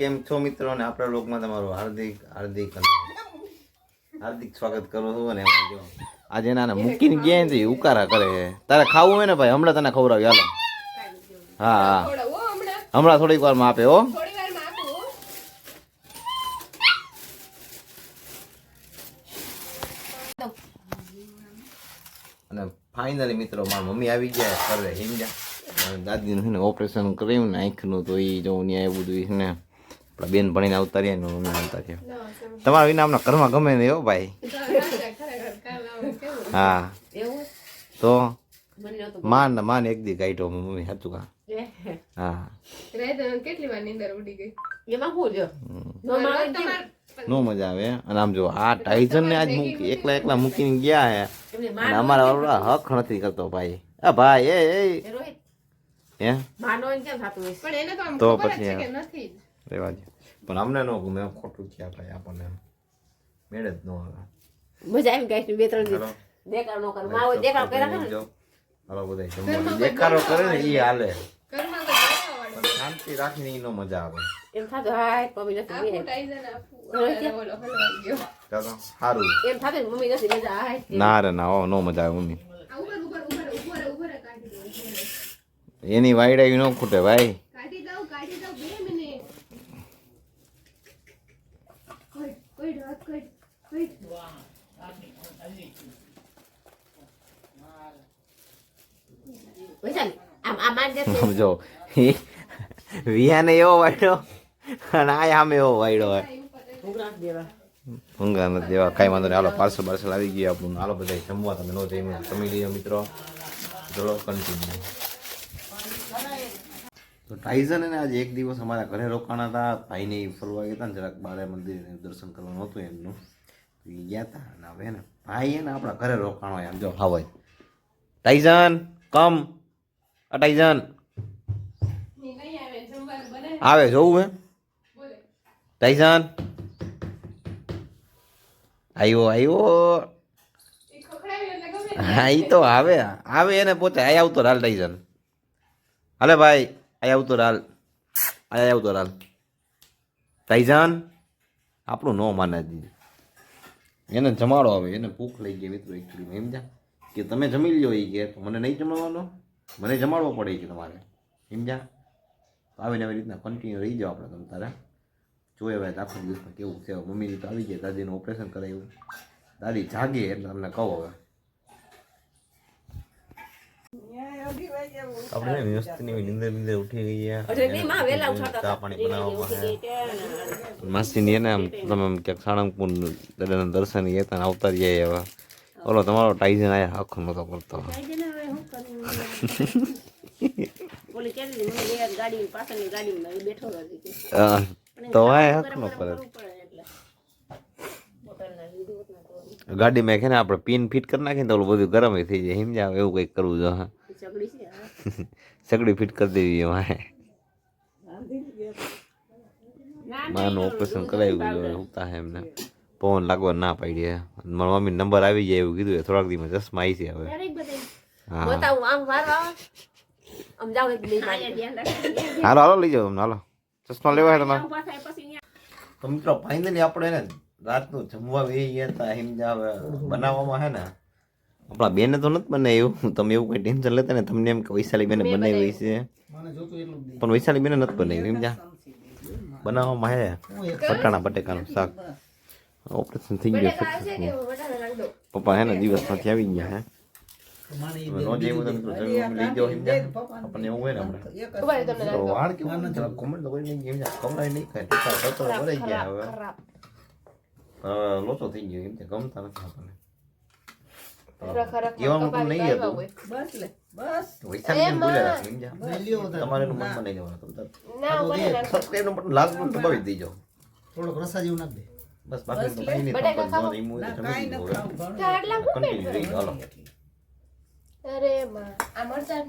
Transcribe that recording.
કેમ છો મિત્રો? અને આપણા લોકમાં તમારું હાર્દિક હાર્દિક હાર્દિક સ્વાગત કરું છું અને જો આજે નાના મૂકીને ગયા ને ઉકારા કરે તારે ખાવું હોય ને ભાઈ? હમણાં તને ખવડાવી. હાલો. હા હા. હમણાં થોડીક વારમાં આપે, હો. અને ફાઇનલી મિત્રો, મારા મમ્મી આવી ગયા. ઘરે હિંજા દાદીનું છે ને ઓપરેશન કર્યું ને આંખનું, તો એ જો ત્યાં એવું બધું છે ને. આપણા બેન ભણીને આવતા રહ્યા ને મમ્મી આવતા રહ્યા. તમારા વિના આમના ઘરમાં ગમે નહીં હો ભાઈ. હા. તો માન ને માન એક દી ગાઈટો મમ્મી હતું કા. હા. કેટલી વાર નીંદર ઉડી ગઈ એમાં શું જો નો નો મજા આવે અને આમ જો આ ટાઈઝન ને આજ મૂકી એકલા એકલા મૂકીને ગયા હે. અને અમારા વાળા હક નથી કરતો ભાઈ. આ ભાઈ એ એ. હે? તો પછી રેવા દે પણ અમને ન ગમે એમ ખોટું થયા ભાઈ આપણને મેળ જ ન આવે. મજા આવી ગઈ બે ત્રણ. દિવસ. દેખાડ નો કર. માવો દેખાડ કર્યા ને જો. હાલો બધા દેખાડો કરે ને એ હાલે. શાંતિ રાખીને ઈ નો મજા આવે. એમ થાતો હાય મમ્મી નથી. ચાલો સારું એમ થતું મમ્મી નથી મજા હાય. ના રે ના ઓ નો મજા આવે મમ્મી. એની વાયડા ન ખૂટે ભાઈ કાઢી દઉં કાઢી દઉં બે મિનિટ કોઈ કોઈ રાત કોઈ કોઈ વૈશાલી આમ આ માન દે આમ જો વિયાને એવો વાયડો અને આ આમ એવો વાયડો હોય. ઊંઘા નથી દેવા કાંઈ વાંધો નહીં. હાલો પાર્સલ પાર્સલ આવી ગયું આપણું. હાલો બધા જમવા તમે નો જમી તમે લઈએ મિત્રો. ચલો કન્ટિન્યુ તો ટાઈઝન અને આજે એક દિવસ અમારા ઘરે રોકાણા હતા. ભાઈને ફરવા ગયા હતા ને જરાક બારે મંદિર દર્શન કરવાનું હતું એમનું. તો એ ગયા હતા અને હવે ને ભાઈ એને આપણા ઘરે રોકાણો આમ જો, હા હોય. ટાઈઝન કમ. આ ટાઈઝન આવે જોવું હે. ટાઈઝન આવ્યો આવ્યો હા એ તો આવે. આવે એને પોતે. આય આવતો રાલ ટાઈઝન હાલે ભાઈ. આય આવતો આય આવતો રાલ તૈજાન આપણું ન માને દીધી એને જમાડો આવે એને ભૂખ લઈ ગઈ મિત્રો એકચ્યુઅલી સમજા કે તમે જમી લ્યો એ કે મને નહીં જમાડવાનો? મને જમાડવો પડે છે તમારે. સમજા આવીને આવી રીતના કન્ટિન્યુ રહી જાઓ આપણે તમે તારે. જોઈએ હવે આખો દિવસમાં કેવું છે. મમ્મી તો આવી ગયા દાદીનું ઓપરેશન કરાવ્યું. દાદી જાગે એટલે તમને કહો હવે. આપણે વ્યવસ્થિતની નિંદર નિંદર ઉઠી ગયા અરે નહીં માં વેલા ઉઠાતા ચા હતા. પાણી બનાવવામાં ઉઠી ગઈ કે માસીની એને આમ તમે આમ ક્યાંક સાળંગપુર દાદાના દર્શન ગયા હતા ને આવતા રહ્યા એવા. ઓલો તમારો ટાઈઝન આયા આખો નતો કરતો. બોલી કે મમ્મી ગાડી પાછળની ગાડીમાં બેઠો રહી કે. હા, તો આય હક નો કરે કરવું પડે એટલે. મોટરના લીધું હોત ને તો. ગાડીમાં છે ને આપણે પિન ફિટ કરી નાખીએ ને તો ઓલું બધું ગરમ થઈ જાય. સમજા એવું કંઈક કરવું જો હા ચગડી છે હા. સગડી ફિટ કરી દેવી અમારે માનું ઓપરેશન કરાવી ગયું ઉતા હે એમને. પવન લાગવા ના પાડી મારા મમ્મી નંબર આવી જાય એવું કીધું થોડાક દિવસમાં ચશ્મા આવી છે હવે. હા. બતાવું આમ વાર આવે. આમ જાવ એક બે ધ્યાન હાલો હાલો લઈ જાઓ તમને હાલો. ચશ્મા લેવા હે તમારે. તો મિત્રો ફાઇનલી આપણે ને રાતનું જમવા બેસી ગયા હતા હવે બનાવવામાં હે ને આપણા બેને તો નથી બનાવ્યું. તમે એવું કોઈ ટેન્શન લેતા ને તમને એમ કે વૈશાલી બેને બનાવી છે. પણ વૈશાલી બેને નથી બનાવ્યું હિમજા બનાવવામાં હે. પટાણા બટેકાનું શાક. ઓપરેશન થઈ ગયું પપ્પા હે ને દિવસમાંથી આવી ગયા હે. હવે નો જેવું તો મિત્રો જમવાનું લઈ જાઓ હિમજા આપણને એવું હોય ને. વાળ કેવું નહીં ખાય ટૂંકા ગયા હવે લોચો થઈ ગયો એમ કે ગમતા નથી આપણને. રખ નહીં હતું આવ્યા હોય. વૈશાલી બેન બોલ્યા સમજ્યા? તમારે એનું મનમાં નહીં લેવાનું તમે તો ના મને રાખ subscribe નું button લાગતું હોય દબાવી દેજો થોડોક રસા જેવું નાખ દે બસ બાકી તો કંઈ નહીં અરે માં આ મરચાં